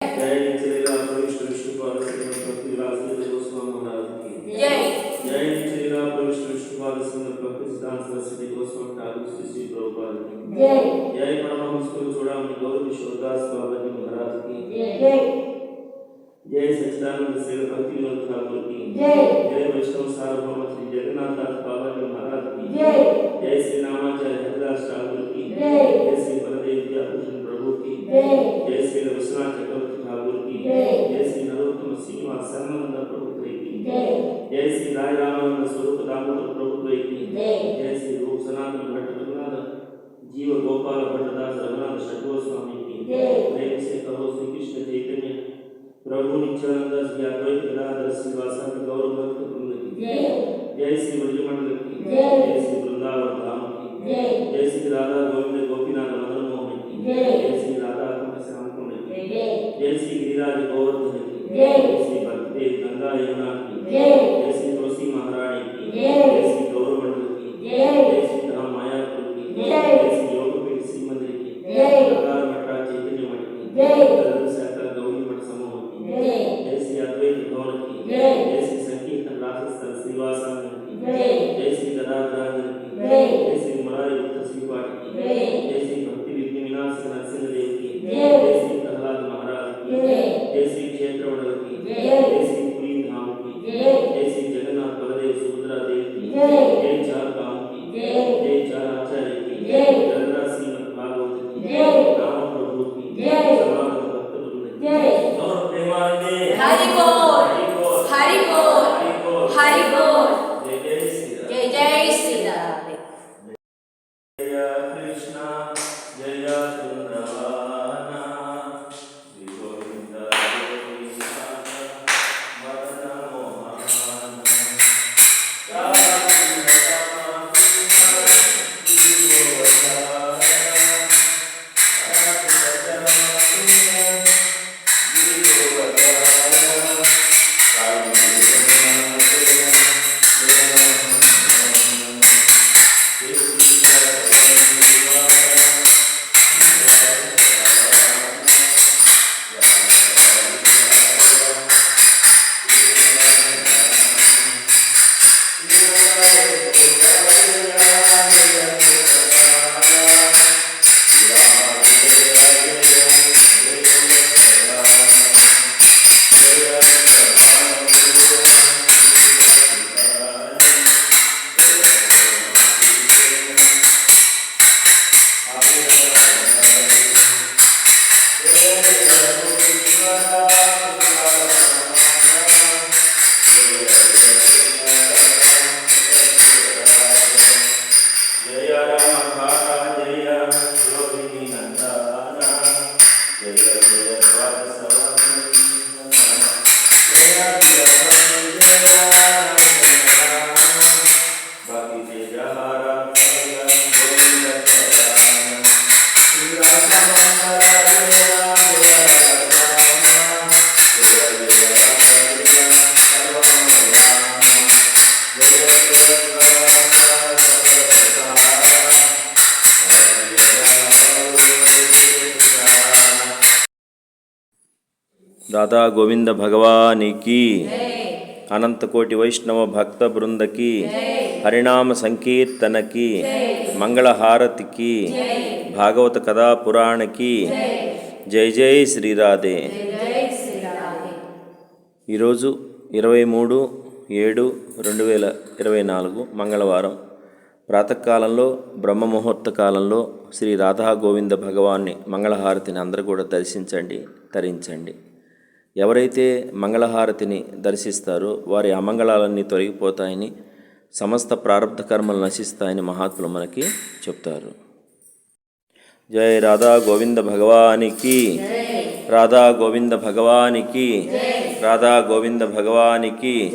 जय श्रीराम प्रविष्ट विष्णु पाद श्रीमद भक्ति विलास गोस्वामी महाराज की जय जय श्रीराम प्रविष्ट विष्णु पाद श्रीमद भक्ति सिद्धांत सरस्वती गोस्वामी ठाकुर श्री श्री प्रभुपाद की जय जय परमहंस कुल चूड़ामणि गौर किशोरदास बाबा जी महाराज की जय जय सच्चिदानंद श्री भक्ति विनोद ठाकुर की जय जय वैष्णव सार्वभौम श्री जगन्नाथ दास बाबा जी महाराज की जय जय श्री रामाचार्य हरिदास ठाकुर की जय जय श्री बलदेव विद्याभूषण प्रभु की जय जय श्री विश्वनाथ चक्रवर्ती ठाकुर की जय। जय श्री नरोत्तम श्रीनिवास सर्वानंद प्रभु की जय जय श्री राय रामानंद स्वरूप दामोदर प्रभु की जय जय श्री रूप सनातन भट्ट रघुनाथ जीव गोपाल भट्टदास रघुनाथ षडगोर स्वामी की जय। प्रेम से कहो श्री कृष्ण चैतन्य प्रभु नित्यानंद श्री अद्वैत गदाधर श्रीवासादि गौर भक्त वृंद की जय जय श्री ब्रजमंडल की जय। जय श्री वृंदावन धाम की जय जय श्री राधा गोविंद गोपीनाथ मदन मोहन की जय। जय श्री राधा कुंड श्याम कुंड की जय जय श्री गिरिराज गोवर्धन की जय। जय श्री भक्तिदेव गंगा यमुना की जय। जय श्री तुलसी महारानी की की जय। जय श्री गदाधरांगन की जय। जय श्री मुरारी पुत्र श्रीपाठ की जय। जय श्री भक्ति विघ्न विनाशक नरसिंह देव की जय। जय श्री प्रहलाद महाराज की जय। जय श्री क्षेत्र मंडल की जय। जय श्री पुरी धाम की जय। जय श्री जगन्नाथ बलदेव सुभद्रा देव की जय। जय चार गाँव की जय। जय चार आचार्य की जय। गंगा श्रीमद भागवत की राम प्रभु की जय। भक्त वृंद जय। और प्रेमानंदे हरि बोल हरि बोल हरि बोल हरि बोल దాదా గోవింద భగవానికి అనంతకోటి వైష్ణవ భక్త బృందకి హరినామ సంకీర్తనకి మంగళహారతికి భాగవత కథా పురాణకి జై జై శ్రీరాధే ఈరోజు ఇరవై మూడు ఏడు రెండు వేల ఇరవై నాలుగు మంగళవారం. ప్రాతకాలంలో బ్రహ్మ ముహూర్త కాలంలో శ్రీ రాధా గోవింద భగవాన్ని మంగళహారతిని అందరూ కూడా దర్శించండి తరించండి. ఎవరైతే మంగళహారతిని దర్శిస్తారో వారి అమంగళాలన్నీ తొలగిపోతాయని సమస్త ప్రారంధ కర్మలు నశిస్తాయని మహాత్ములు మనకి చెప్తారు. జై రాధా గోవింద భగవానికి రాధా గోవింద భగవానికి రాధా గోవింద భగవానికి